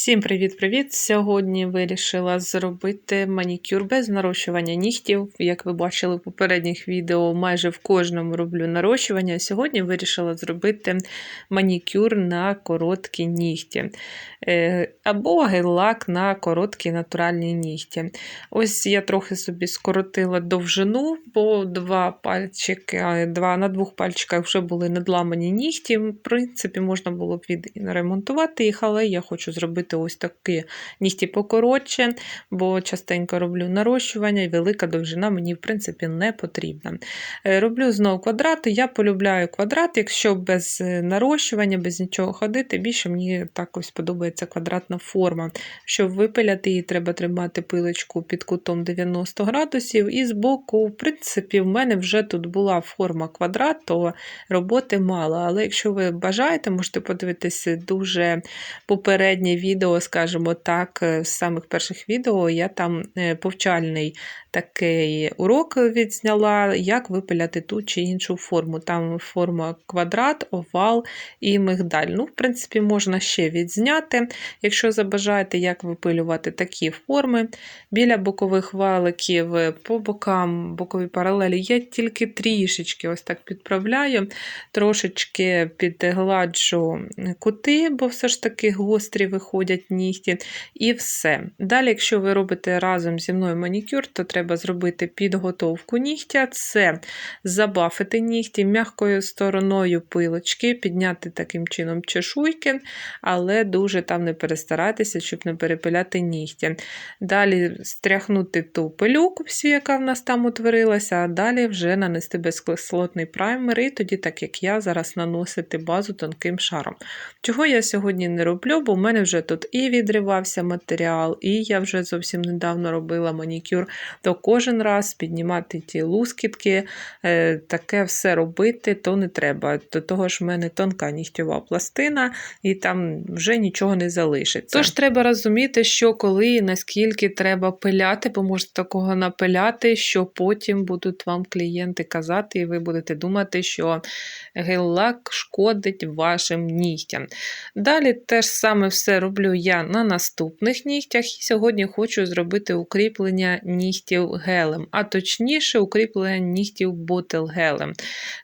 Всім привіт-привіт! Сьогодні вирішила зробити манікюр без нарощування нігтів. Як ви бачили в попередніх відео, майже в кожному роблю нарощування. Сьогодні вирішила зробити манікюр на короткі нігті. Е, Або гель-лак на короткі натуральні нігті. Ось я трохи собі скоротила довжину, бо два пальчики, два, на двох пальчиках вже були надламані нігті. В принципі, можна було б відремонтувати їх, але я хочу зробити ось такі нігті покоротше, бо частенько роблю нарощування і велика довжина мені, в принципі, не потрібна. Е, роблю знову квадрати. Я полюбляю квадрат, якщо без е, нарощування, без нічого ходити, більше мені так ось подобається квадратна форма. Щоб випиляти її, треба тримати пилочку під кутом 90 градусів. І збоку, в принципі, в мене вже тут була форма квадрат, то роботи мало. Але якщо ви бажаєте, можете подивитися дуже попереднє відео відео, скажімо так, е, з самих перших відео я там е, повчальний такий урок відзняла, як випиляти ту чи іншу форму. Там форма квадрат, овал і мигдаль. Ну, в принципі, можна ще відзняти, якщо забажаєте, як випилювати такі форми. Біля бокових валиків по бокам бокові паралелі я тільки трішечки ось так підправляю, трошечки підгладжу кути, бо все ж таки гострі виходять нігті. І все. Далі, якщо ви робите разом зі мною манікюр, то треба треба зробити підготовку нігтя це забафити нігті м'якою стороною пилочки, підняти таким чином чешуйки, але дуже там не перестаратися, щоб не перепиляти нігті. Далі стряхнути ту пилюку, всю, яка в нас там утворилася, а далі вже нанести безкислотний праймер, і тоді, так як я, зараз наносити базу тонким шаром. Чого я сьогодні не роблю, бо в мене вже тут і відривався матеріал, і я вже зовсім недавно робила манікюр то кожен раз піднімати ті лускітки, е, таке все робити, то не треба. До того ж, в мене тонка нігтєва пластина, і там вже нічого не залишиться. Тож треба розуміти, що коли і наскільки треба пиляти, бо можете такого напиляти, що потім будуть вам клієнти казати, і ви будете думати, що гель-лак шкодить вашим нігтям. Далі теж саме все роблю я на наступних нігтях, і сьогодні хочу зробити укріплення нігтів гелем, а точніше, укріплення нігтів ботел гелем.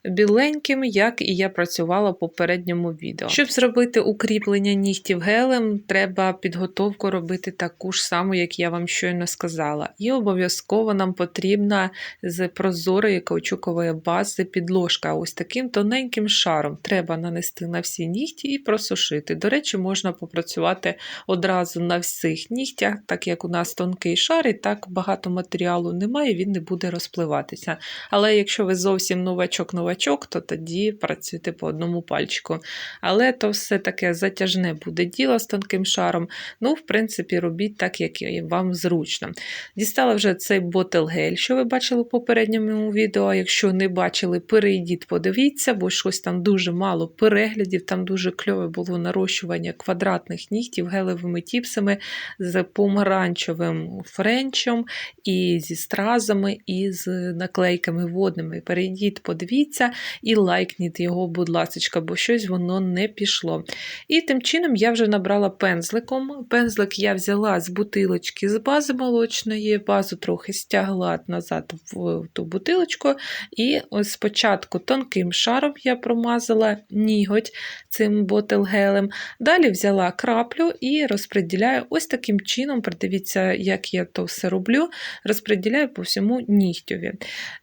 Біленьким, як і я працювала в попередньому відео. Щоб зробити укріплення нігтів гелем, треба підготовку робити таку ж саму, як я вам щойно сказала. І обов'язково нам потрібна з прозорої каучукової бази підложка. Ось таким тоненьким шаром треба нанести на всі нігті і просушити. До речі, можна попрацювати одразу на всіх нігтях, так як у нас тонкий шар і так багато матеріалу немає, він не буде розпливатися. Але якщо ви зовсім новачок-новачок, то тоді працюйте по одному пальчику. Але то все таке затяжне буде діло з тонким шаром. Ну, в принципі, робіть так, як вам зручно. Дістала вже цей ботел-гель, що ви бачили в попередньому відео. Якщо не бачили, перейдіть, подивіться, бо щось там дуже мало переглядів, там дуже кльове було нарощування квадратних нігтів гелевими тіпсами з помаранчевим френчем і зі стразами, і з наклейками водними. Перейдіть, подивіться і лайкніть його, будь ласка, бо щось воно не пішло. І тим чином я вже набрала пензликом. Пензлик я взяла з бутилочки з бази молочної, базу трохи стягла назад в ту бутилочку. І ось спочатку тонким шаром я промазала ніготь цим ботелгелем. Далі взяла краплю і розподіляю ось таким чином. Придивіться, як я то все роблю розподіляю по всьому нігтєві.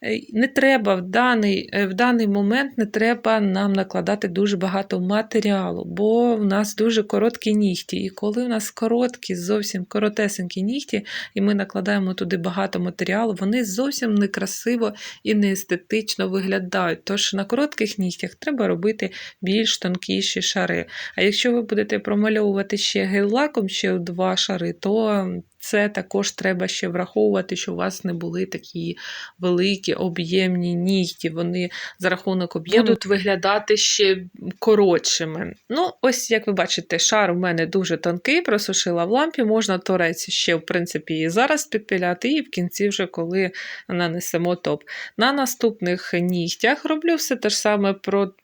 Е, не треба в даний е, в даний момент не треба нам накладати дуже багато матеріалу, бо в нас дуже короткі нігті. І коли в нас короткі, зовсім коротесенькі нігті, і ми накладаємо туди багато матеріалу, вони зовсім некрасиво і не естетично виглядають. Тож на коротких нігтях треба робити більш тонкіші шари. А якщо ви будете промальовувати ще гель-лаком ще два шари, то це також треба ще враховувати, що у вас не були такі великі об'ємні нігті. Вони за рахунок об'єму будуть виглядати ще коротшими. Ну, ось, як ви бачите, шар у мене дуже тонкий, просушила в лампі, можна торець ще, в принципі, і зараз підпіляти, і в кінці, вже коли нанесемо топ. На наступних нігтях роблю все те ж саме,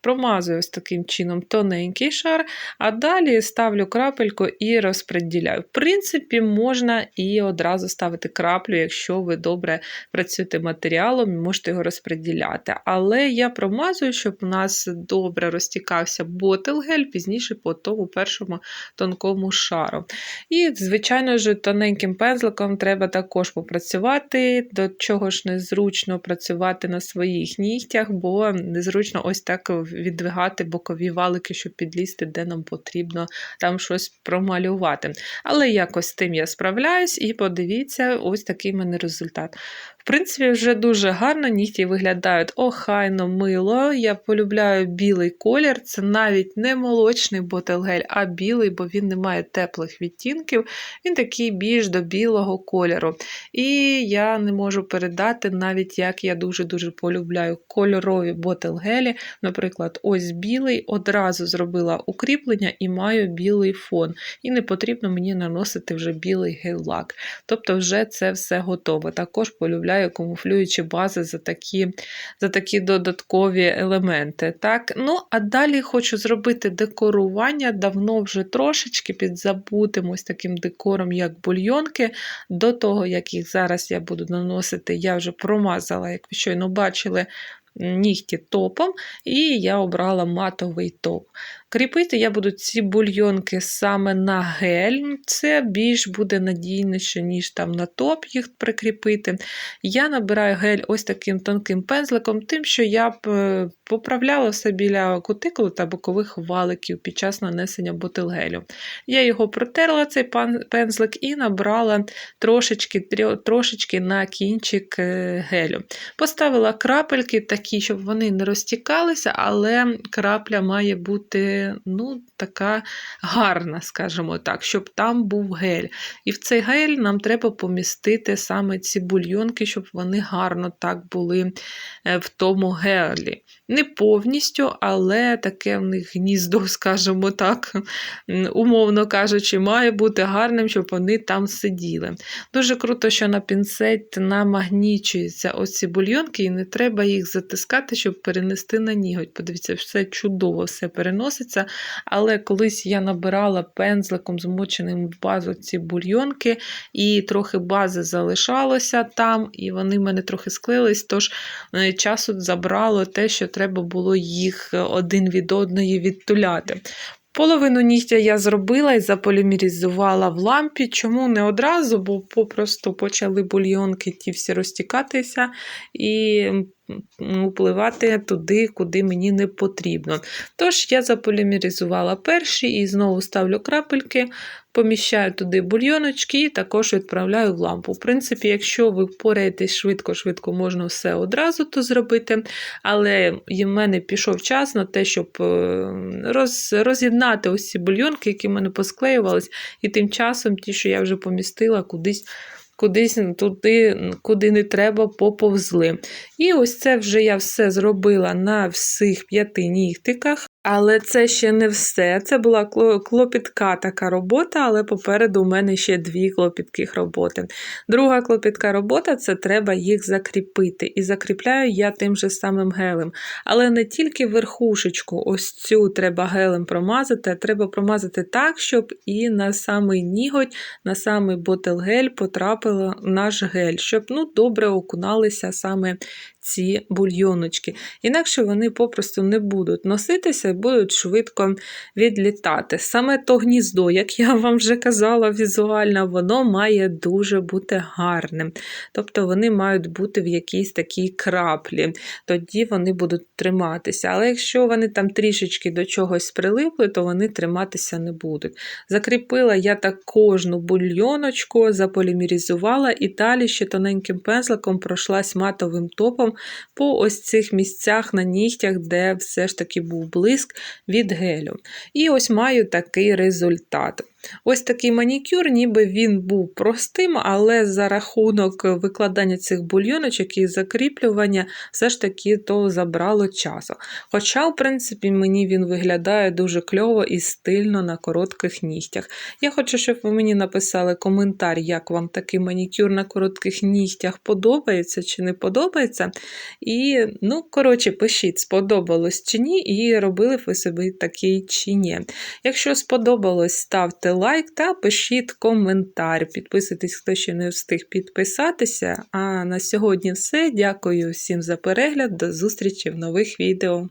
промазую ось таким чином тоненький шар, а далі ставлю крапельку і розподіляю. В принципі, можна і одразу ставити краплю, якщо ви добре працюєте матеріалом можете його розподіляти. Але я промазую, щоб у нас добре розтікався ботл-гель пізніше по тому першому тонкому шару. І, звичайно ж, тоненьким пензликом треба також попрацювати, до чого ж незручно працювати на своїх нігтях, бо незручно ось так віддвигати бокові валики, щоб підлізти, де нам потрібно там щось промалювати. Але якось з тим я справляюсь, і подивіться, ось такий в мене результат. В принципі, вже дуже гарно нігті виглядають охайно мило. Я полюбляю білий колір. Це навіть не молочний ботелгель, а білий, бо він не має теплих відтінків. Він такий більш до білого кольору. І я не можу передати, навіть як я дуже-дуже полюбляю кольорові ботелгелі. Наприклад, ось білий, одразу зробила укріплення і маю білий фон. І не потрібно мені наносити вже білий гель-лак. Тобто, вже це все готово. Також полюбляю камуфлюючі бази за такі, за такі додаткові елементи. Так? Ну, а далі хочу зробити декорування давно вже трошечки підзабутим ось таким декором, як бульйонки. До того, як їх зараз я буду наносити, я вже промазала, як ви щойно бачили, нігті топом, і я обрала матовий топ. Кріпити я буду ці бульйонки саме на гель. Це більш буде надійніше, ніж там на топ їх прикріпити. Я набираю гель ось таким тонким пензликом, тим, що я б е, поправляла все біля кутикули та бокових валиків під час нанесення ботилгелю. Я його протерла, цей пензлик, і набрала трошечки трошечки на кінчик е, гелю. Поставила крапельки такі, щоб вони не розтікалися, але крапля має бути ну, така гарна, скажімо так, щоб там був гель. І в цей гель нам треба помістити саме ці бульйонки, щоб вони гарно так були е, в тому гелі. Не повністю, але таке в них гніздо, скажімо так, умовно кажучи, має бути гарним, щоб вони там сиділи. Дуже круто, що на пінцет намагнічуються оці бульйонки, і не треба їх затискати, щоб перенести на ніготь. Подивіться, все чудово все переноситься. Але колись я набирала пензликом, змоченим в базу ці бульйонки, і трохи бази залишалося там, і вони в мене трохи склились, тож е, часу забрало те, що треба було їх один від одної відтуляти. Половину нігтя я зробила і заполімеризувала в лампі. Чому не одразу, бо попросту почали бульйонки ті всі розтікатися і впливати туди, куди мені не потрібно. Тож я заполімеризувала перші і знову ставлю крапельки, поміщаю туди бульйоночки і також відправляю в лампу. В принципі, якщо ви впораєтесь швидко-швидко, можна все одразу то зробити. Але в мене пішов час на те, щоб е, роз, роз'єднати ось ці бульйонки, які в мене посклеювались, і тим часом ті, що я вже помістила кудись кудись туди, куди не треба, поповзли. І ось це вже я все зробила на всіх п'яти нігтиках. Але це ще не все. Це була клопітка така робота, але попереду у мене ще дві клопітких роботи. Друга клопітка робота це треба їх закріпити. І закріпляю я тим же самим гелем. Але не тільки верхушечку, ось цю треба гелем промазати, а треба промазати так, щоб і на самий ніготь, на самий ботел-гель потрапив наш гель, щоб ну, добре окуналися саме ці бульйоночки. Інакше вони попросту не будуть носитися і будуть швидко відлітати. Саме то гніздо, як я вам вже казала візуально, воно має дуже бути гарним. Тобто вони мають бути в якійсь такій краплі, тоді вони будуть триматися. Але якщо вони там трішечки до чогось прилипли, то вони триматися не будуть. Закріпила я так кожну бульйоночку, заполімеризувала і далі ще тоненьким пензликом пройшлась матовим топом по ось цих місцях на нігтях, де все ж таки був блиск від гелю. І ось маю такий результат. Ось такий манікюр, ніби він був простим, але за рахунок викладання цих бульйоночок і закріплювання все ж таки то забрало часу. Хоча, в принципі, мені він виглядає дуже кльово і стильно на коротких нігтях. Я хочу, щоб ви мені написали коментар, як вам такий манікюр на коротких нігтях подобається чи не подобається. І, ну, коротше, пишіть, сподобалось чи ні, і робили ви собі такий чи ні. Якщо сподобалось, ставте лайк та пишіть коментар. Підписуйтесь, хто ще не встиг підписатися. А на сьогодні все. Дякую всім за перегляд. До зустрічі в нових відео.